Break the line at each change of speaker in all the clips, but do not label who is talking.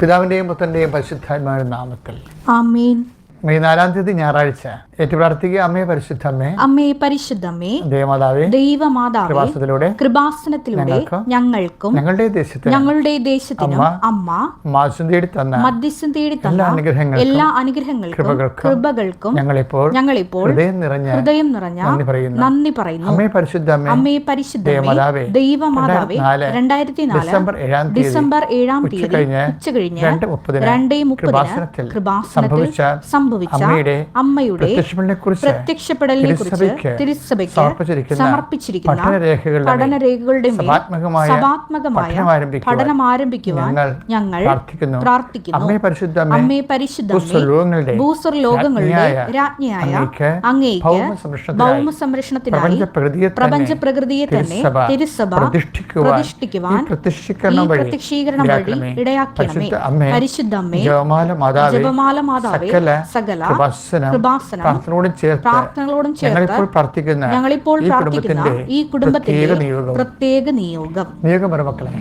പിതാവിന്റെയും പുത്രന്റെയും പരിശുദ്ധാത്മാവിന്റെ നാമത്തിൽ.
ആമേൻ.
മെയ് നാലാം തീയതി ഞായറാഴ്ച. അമ്മയെ പരിശുദ്ധമ്മേ
അമ്മയെ പരിശുദ്ധമ്മേ
ദേവമാതാവേ
ദൈവമാതാവേ കൃപാസനത്തിലൂടെ
ഞങ്ങൾക്കും ഞങ്ങളുടെ ദേശത്ത്
ഞങ്ങളുടെ ദേശത്തിനും അമ്മ
മാസം തേടി തന്ന
മധ്യസ്ഥം തേടി തന്ന എല്ലാ അനുഗ്രഹങ്ങൾക്കും
കൃപകൾക്കും ഞങ്ങളിപ്പോൾ
ഞങ്ങളിപ്പോൾ
ഹൃദയം നിറഞ്ഞ
ഹൃദയം നിറഞ്ഞ
നന്ദി പറയുന്നു.
നന്ദി പറയുന്നു.
അമ്മയെ പരിശുദ്ധമ്മേ
അമ്മയെ പരിശുദ്ധമേ
ദേവമാതാവേ,
ദൈവമാതാവേ രണ്ടായിരത്തി നാല്
ഡിസംബർ ഏഴാം
ഡിസംബർ ഏഴാം തീയതി
ഉച്ച
കഴിഞ്ഞ്
രണ്ട് മുപ്പതിന്
രണ്ടേ മുപ്പതിന്
കൃപാസനത്തിൽ സംഭവിച്ച
സംഭവിച്ച
അമ്മയുടെ പ്രത്യക്ഷപ്പെടലിനെ കുറിച്ച് തിരുസഭയ്ക്ക് സമർപ്പിച്ചിരിക്കുന്ന പഠനരേഖകളുടെ സഭാത്മകമായ പഠനം ആരംഭിക്കുവാൻ ഞങ്ങൾ പ്രാർത്ഥിക്കുന്നു. അമ്മയെ ഭൂസ്വലോകങ്ങളുടെ
ഭൂസ്വർ ലോകങ്ങളുടെ
രാജ്ഞിയായ അങ്ങേക്ക് ഭൗമ സംരക്ഷണത്തിനായി പ്രപഞ്ച പ്രകൃതിയെ
തന്നെ
തിരുസഭ പ്രതിഷ്ഠിക്കുവാൻ പ്രത്യക്ഷീകരണം വഴി
ഇടയാക്കിയ
പരിശുദ്ധ അമ്മേ
പരിശുദ്ധ
ജപമാല മാതാവേ
ജപമാല മാതാവേ
സകല
സകല
കൃപാസനം
കൃപാസനം
പ്രാർത്ഥനയോടും ചേർത്ത്
പ്രാർത്ഥനകളോടും ചേർത്ത്
ഞങ്ങളിപ്പോൾ പ്രാർത്ഥിക്കുന്ന
ഞങ്ങളിപ്പോൾ
ഈ
പ്രാർത്ഥിക്കുന്ന
കുടുംബത്തിന്റെ
ഈ കുടുംബത്തിന്റെ
പ്രത്യേക നിയോഗം.
പ്രത്യേക നിയോഗം.
നിയോഗം മക്കളെ.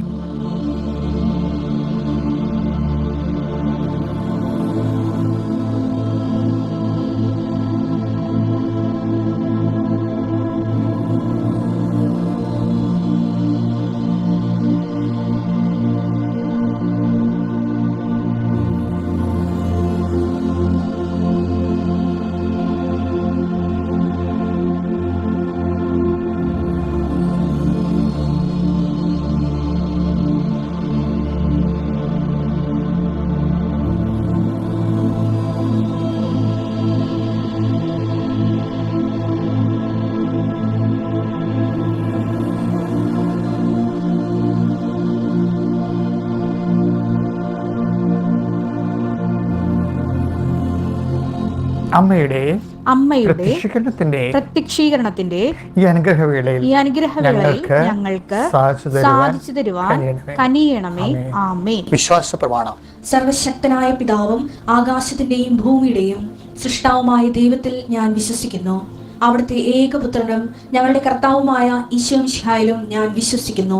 അമ്മയുടെ
അമ്മയുടെ
പ്രത്യക്ഷീകരണത്തിന്റെ ഈ അനുഗ്രഹവേളയിൽ
ഈ അനുഗ്രഹവേളയിൽ
ഞങ്ങൾക്ക്
ഞങ്ങൾക്ക്
സാധിച്ചു തരുവാൻ.
കനിയണമേ. ആമേ
വിശ്വാസ പ്രമാണം
സർവശക്തനായ പിതാവും ആകാശത്തിന്റെയും ഭൂമിയുടെയും സൃഷ്ടാവുമായ ദൈവത്തിൽ ഞാൻ വിശ്വസിക്കുന്നു. അവിടുത്തെ ഏകപുത്രനും ഞങ്ങളുടെ കർത്താവുമായ ഈശോമിശിഹായിലും ഞാൻ വിശ്വസിക്കുന്നു.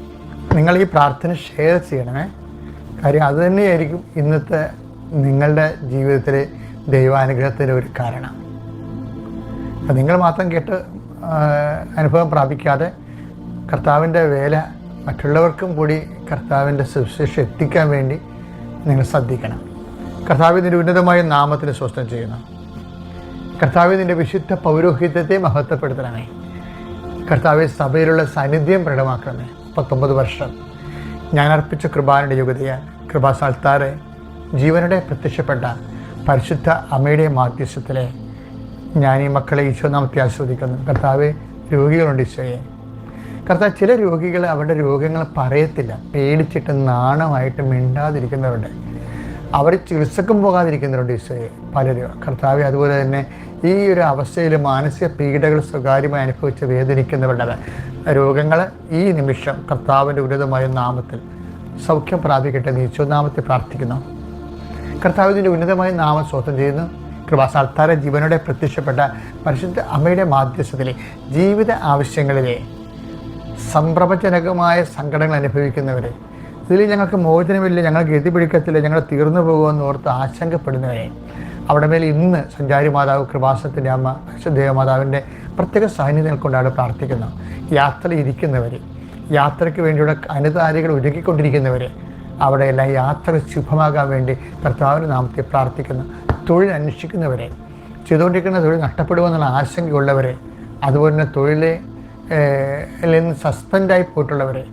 നിങ്ങൾ ഈ പ്രാർത്ഥന ഷെയർ ചെയ്യണമേ. കാര്യം അത് തന്നെയായിരിക്കും ഇന്നത്തെ നിങ്ങളുടെ ജീവിതത്തിലെ ദൈവാനുഗ്രഹത്തിന്റെ ഒരു കാരണം. അപ്പം നിങ്ങൾ മാത്രം കേട്ട് അനുഭവം പ്രാപിക്കാതെ കർത്താവിന്റെ വേല മറ്റുള്ളവർക്കും കൂടി കർത്താവിന്റെ സുശേഷ എത്തിക്കാൻ വേണ്ടി നിങ്ങൾ ശ്രദ്ധിക്കണം. കർത്താവിന്റെ ഉന്നതമായ നാമത്തിന് സ്വസ്ഥം ചെയ്യുന്നു. കർത്താവിന്റെ വിശുദ്ധ പൗരോഹിത്യത്തെ മഹത്വപ്പെടുത്തണമേ. കർത്താവ് സഭയിലുള്ള സാന്നിധ്യം പ്രകടമാക്കണമേ. പത്തൊമ്പത് വർഷം. ഞാൻ അർപ്പിച്ച കൃപാനയുടെ യോഗ്യതയാൽ കൃപാസാൽത്താറെ ജീവനുടെ പ്രത്യക്ഷപ്പെട്ട പരിശുദ്ധ അമ്മയുടെ മാധ്യസ്ഥത്തിലെ ഞാൻ ഈ മക്കളെ ഈശോ നാമത്തെ ആസ്വദിക്കുന്നു കർത്താവ് രോഗികളുണ്ട് ഈശോയെ. കർത്താവ് ചില രോഗികൾ അവരുടെ രോഗങ്ങൾ പറയത്തില്ല. പേടിച്ചിട്ട് നാണമായിട്ട് മിണ്ടാതിരിക്കുന്നവരുണ്ട്. അവർ ചികിത്സക്കും പോകാതിരിക്കുന്നവരുണ്ട് ഈശോയെ പലരും. കർത്താവ് അതുപോലെ തന്നെ ഈ ഒരു അവസ്ഥയിൽ മാനസിക പീഡകൾ സ്വകാര്യമായി അനുഭവിച്ച് വേദനിക്കുന്നവരുടെ രോഗങ്ങൾ ഈ നിമിഷം കർത്താവിന്റെ ഉന്നതമായ നാമത്തിൽ സൗഖ്യം പ്രാപിക്കട്ടെ നീച്ചോ നാമത്തെ പ്രാർത്ഥിക്കുന്നു. കർത്താവിന്റെ ഉന്നതമായ നാമം സ്വന്തം ചെയ്യുന്നു. കൃപാസാൽത്താര ജീവനോടെ പ്രത്യക്ഷപ്പെട്ട പരിശുദ്ധ അമ്മയുടെ മാധ്യസ്ഥത്തിലെ ജീവിത ആവശ്യങ്ങളിലെ സംഭ്രമജനകമായ സങ്കടങ്ങൾ അനുഭവിക്കുന്നവരെ ഇതിൽ ഞങ്ങൾക്ക് മോചനമില്ല ഞങ്ങൾ ഗതി പിടിക്കത്തില്ല ഞങ്ങൾ തീർന്നു പോകുമെന്ന് ഓർത്ത് ആശങ്കപ്പെടുന്നവരെ അവിടെ മേൽ ഇന്ന് സഞ്ചാരി മാതാവ് കൃപാസത്തിന്റെ അമ്മ ദേവമാതാവിന്റെ പ്രത്യേക സാന്നിധ്യം കൊണ്ടാണ് പ്രാർത്ഥിക്കുന്നത്. യാത്ര ഇരിക്കുന്നവർ യാത്രയ്ക്ക് വേണ്ടിയുള്ള അനുതാരികൾ ഒരുക്കിക്കൊണ്ടിരിക്കുന്നവർ അവിടെ എല്ലാം യാത്ര ശുഭമാകാൻ വേണ്ടി കർത്താവിന്റെ നാമത്തെ പ്രാർത്ഥിക്കുന്നു. തൊഴിൽ അന്വേഷിക്കുന്നവരെ ചെയ്തുകൊണ്ടിരിക്കുന്ന തൊഴിൽ നഷ്ടപ്പെടുമെന്നുള്ള ആശങ്കയുള്ളവരെ അതുപോലെ തന്നെ തൊഴിലെ സസ്പെൻഡായി പോയിട്ടുള്ളവരെ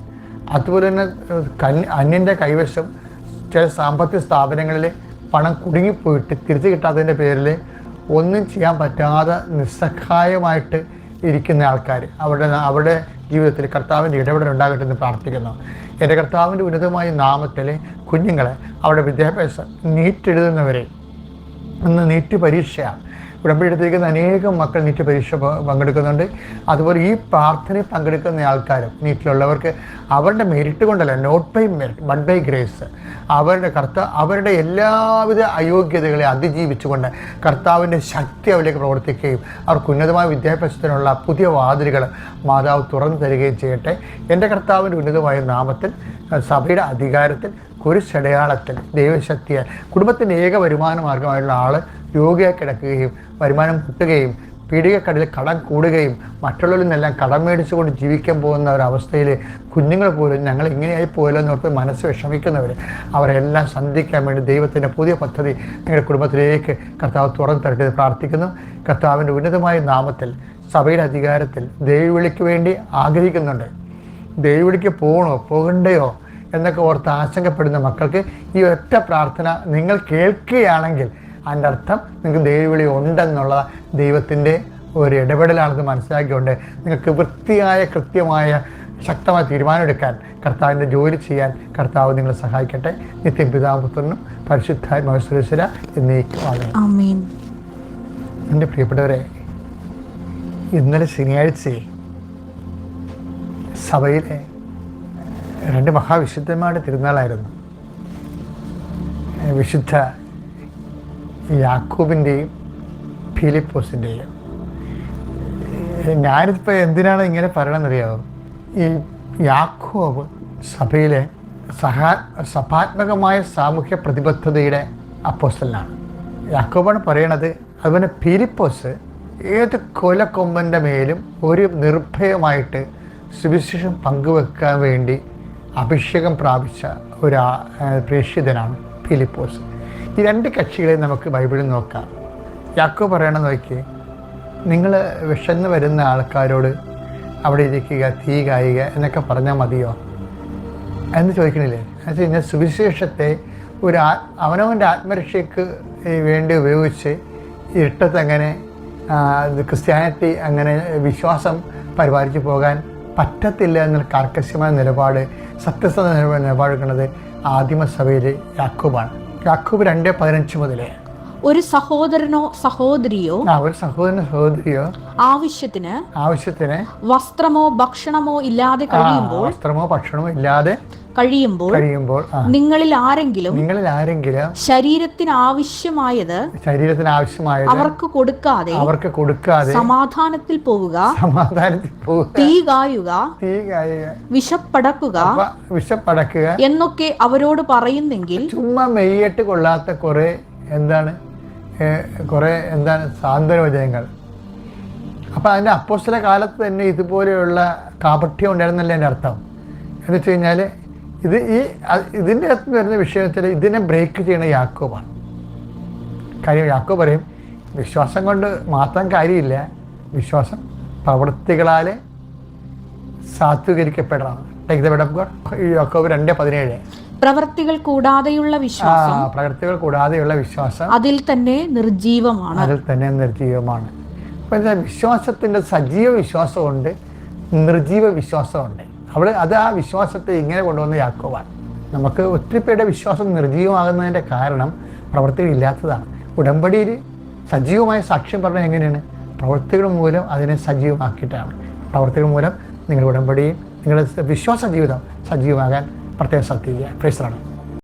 അതുപോലെ തന്നെ അന്യന്റെ കൈവശം ചില സാമ്പത്തിക സ്ഥാപനങ്ങളിൽ പണം കുടുങ്ങിപ്പോയിട്ട് തിരിച്ചു കിട്ടാത്തതിന്റെ പേരിൽ ഒന്നും ചെയ്യാൻ പറ്റാതെ നിസ്സഹായമായിട്ട് ഇരിക്കുന്ന ആൾക്കാർ അവരുടെ അവരുടെ ജീവിതത്തിൽ കർത്താവിന്റെ ഇടപെടൽ ഉണ്ടാകട്ടെ എന്ന് പ്രാർത്ഥിക്കുന്നു. എന്റെ കർത്താവിന്റെ ഉന്നതമായ നാമത്തിൽ കുഞ്ഞുങ്ങളെ അവരുടെ വിദ്യാഭ്യാസം നീറ്റ് ഇന്ന് നീറ്റ് പരീക്ഷയാണ് ഉടമ്പടി എടുത്തിരിക്കുന്ന അനേകം മക്കൾ നീറ്റ് പരീക്ഷ പങ്കെടുക്കുന്നുണ്ട്. അതുപോലെ ഈ പ്രാർത്ഥനയിൽ പങ്കെടുക്കുന്ന ആൾക്കാരും നീറ്റിലുള്ളവർക്ക് അവരുടെ മെരിറ്റ് കൊണ്ടല്ല not by merit but by grace അവരുടെ കർത്ത അവരുടെ എല്ലാവിധ അയോഗ്യതകളെ അതിജീവിച്ചുകൊണ്ട് കർത്താവിന്റെ ശക്തി അവരിലേക്ക് പ്രവർത്തിക്കുകയും അവർക്ക് ഉന്നതമായ വിദ്യാഭ്യാസത്തിനുള്ള പുതിയ വാതിലുകൾ മാതാവ് തുറന്നു തരികയും ചെയ്യട്ടെ. എന്റെ കർത്താവിന്റെ ഉന്നതമായ നാമത്തിൽ സഭയുടെ അധികാരത്തിൽ കുരിശടയാളത്തിൽ ദൈവശക്തിയാൽ കുടുംബത്തിന്റെ ഏക വരുമാന മാർഗമായിട്ടുള്ള ആൾ രോഗിയായി കിടക്കുകയും വരുമാനം കിട്ടുകയും പീഡികക്കടയിൽ കടം കൂടുകയും മറ്റുള്ളവരിൽ നിന്നെല്ലാം കടം മേടിച്ചുകൊണ്ട് ജീവിക്കാൻ പോകുന്ന ഒരവസ്ഥയിൽ കുഞ്ഞുങ്ങൾ പോലും ഞങ്ങൾ ഇങ്ങനെയായി പോയല്ലോ എന്ന് ഓർത്ത് മനസ്സ് വിഷമിക്കുന്നവർ അവരെല്ലാം സന്ധിക്കാൻ വേണ്ടി ദൈവത്തിന്റെ പുതിയ പദ്ധതി നിങ്ങളുടെ കുടുംബത്തിലേക്ക് കർത്താവ് തുറന്നു തരട്ടെ പ്രാർത്ഥിക്കുന്നു. കർത്താവിന്റെ ഉന്നതമായ നാമത്തിൽ സഭയുടെ അധികാരത്തിൽ ദൈവവിളിക്ക് വേണ്ടി ആഗ്രഹിക്കുന്നുണ്ട്. ദൈവവിളിക്ക് പോകണോ പോകണ്ടയോ എന്നൊക്കെ ഓർത്ത് ആശങ്കപ്പെടുന്ന മക്കൾക്ക് ഈ ഒറ്റ പ്രാർത്ഥന നിങ്ങൾ കേൾക്കുകയാണെങ്കിൽ അതിന്റെ അർത്ഥം നിങ്ങൾക്ക് ദൈവവിളി ഉണ്ടെന്നുള്ള ദൈവത്തിന്റെ ഒരു ഇടപെടലാണെന്ന് മനസ്സിലാക്കിക്കൊണ്ട് നിങ്ങൾക്ക് വൃത്തിയായ കൃത്യമായ ശക്തമായ തീരുമാനമെടുക്കാൻ കർത്താവിന്റെ ജോലി ചെയ്യാൻ കർത്താവ് നിങ്ങളെ സഹായിക്കട്ടെ. നിത്യം പിതാപുത്രനും പരിശുദ്ധാത്മസുരേശ്വര എന്നേക്കും ആമേൻ
ആമേൻ.
എന്റെ പ്രിയപ്പെട്ടവരെ ഇന്നലെ ശനിയാഴ്ച സഭയിലെ രണ്ട് മഹാവിശുദ്ധന്മാരുടെ തിരുനാളായിരുന്നു. വിശുദ്ധ യാക്കൂബിന്റെയും ഫിലിപ്പോസിന്റെയും ഞാനിപ്പോൾ എന്തിനാണ് ഇങ്ങനെ പറയണമെന്നറിയാമോ ഈ യാക്കോബ് സഭയിലെ സഹാ സഭാത്മകമായ സാമൂഹ്യ പ്രതിബദ്ധതയുടെ അപ്പോസ്റ്റലിനാണ്. യാക്കോബാണ് പറയണത് അതുപോലെ ഫിലിപ്പോസ് ഏത് കൊലക്കൊമ്പന്റെ മേലും ഒരു നിർഭയമായിട്ട് സുവിശേഷം പങ്കുവെക്കാൻ വേണ്ടി അഭിഷേകം പ്രാപിച്ച ഒരു പ്രേക്ഷിതനാണ് ഫിലിപ്പോസ്. ഈ രണ്ട് കക്ഷികളെ നമുക്ക് ബൈബിളിൽ നോക്കാം. യാക്കോ പറയണം നോക്കിയേ നിങ്ങൾ വിഷന്ന് വരുന്ന ആൾക്കാരോട് അവിടെ ഇരിക്കുക തീ കായുക എന്നൊക്കെ പറഞ്ഞാൽ മതിയോ? എന്ന് ചോദിക്കണില്ലേ? എന്ന് കഴിഞ്ഞാൽ സുവിശേഷത്തെ ഒരു ആ അവനവന്റെ ആത്മരക്ഷയ്ക്ക് വേണ്ടി ഉപയോഗിച്ച് ഇത് ക്രിസ്ത്യാനിറ്റി അങ്ങനെ വിശ്വാസം പരിപാലിച്ചു പോകാൻ പറ്റത്തില്ല എന്നുള്ള കാർക്കശ്യമായ നിലപാട് സത്യസന്ധ നിലപാട് നിലപാടെടുക്കുന്നത് ആദിമസഭയിൽ യാക്കൂബാണ്. യാക്കൂബ് രണ്ട് പതിനഞ്ച് മുതലേ.
ഒരു സഹോദരനോ സഹോദരിയോ
ആ ഒരു സഹോദരനോ സഹോദരിയോ
ആവശ്യത്തിന്
ആവശ്യത്തിന്
വസ്ത്രമോ ഭക്ഷണമോ ഇല്ലാതെ കഴിയുമ്പോൾ
വസ്ത്രമോ ഭക്ഷണമോ ഇല്ലാതെ
കഴിയുമ്പോൾ
കഴിയുമ്പോൾ
നിങ്ങളിൽ ആരെങ്കിലും
നിങ്ങളിൽ ആരെങ്കിലും
ശരീരത്തിന് ആവശ്യമായത്
ശരീരത്തിന് ആവശ്യമായത്
അവർക്ക് കൊടുക്കാതെ
അവർക്ക് കൊടുക്കാതെ
സമാധാനത്തിൽ പോവുക
സമാധാനത്തിൽ പോവുക.
തീ കായുക
തീ കായുക.
വിശപ്പടക്കുക
വിഷപ്പടക്കുക. വിശപ്പടക്കുക
എന്നൊക്കെ അവരോട് പറയുന്നെങ്കിൽ
ചുമ്മാ മെയ്യട്ട് കൊള്ളാത്ത കുറെ എന്താണ് കുറെ എന്താണ് സാന്ത്വനവചനങ്ങൾ. അപ്പം അതിന്റെ അപ്പോസ്റ്റല കാലത്ത് തന്നെ ഇതുപോലെയുള്ള കാപഠ്യം ഉണ്ടായിരുന്നല്ലേ എന്റെ അർത്ഥം? എന്ന് വെച്ച് കഴിഞ്ഞാൽ ഇത് ഈ ഇതിന്റെ അകത്ത് വരുന്ന വിഷയത്തിൽ ഇതിനെ ബ്രേക്ക് ചെയ്യണ യാക്കോബാണ്. കാര്യം യാക്കോ പറയും വിശ്വാസം കൊണ്ട് മാത്രം കാര്യമില്ല വിശ്വാസം പ്രവൃത്തികളാൽ സാത്വീകരിക്കപ്പെടണം. ടേക്ക് ദ ഓഫ് ഗോഡ് യാക്കോബ് രണ്ട് പതിനേഴ്.
പ്രവർത്തികൾ കൂടാതെയുള്ള വിശ്വാസം
പ്രവൃത്തികൾ കൂടാതെയുള്ള വിശ്വാസം
അതിൽ തന്നെ നിർജീവമാണ്
അതിൽ തന്നെ നിർജീവമാണ് അപ്പം വിശ്വാസത്തിന്റെ വിശ്വാസത്തിന്റെ സജീവ വിശ്വാസമുണ്ട് നിർജീവ വിശ്വാസമുണ്ട്. അവിടെ അത് ആ വിശ്വാസത്തെ ഇങ്ങനെ കൊണ്ടുവന്ന യാക്കോവാണ് നമുക്ക് ഒത്തിരി പേരുടെ വിശ്വാസം നിർജീവമാകുന്നതിന്റെ കാരണം പ്രവൃത്തികൾ ഇല്ലാത്തതാണ്. ഉടമ്പടിയിൽ സജീവമായ സാക്ഷ്യം പറഞ്ഞാൽ എങ്ങനെയാണ്? പ്രവൃത്തികൾ മൂലം അതിനെ സജീവമാക്കിയിട്ടാണ്. പ്രവൃത്തികൾ മൂലം നിങ്ങളുടെ ഉടമ്പടിയും നിങ്ങളുടെ വിശ്വാസ ജീവിതം സജീവമാകാൻ പ്രത്യേകം ശ്രദ്ധിക്കുക. പ്രശ്നമാണ്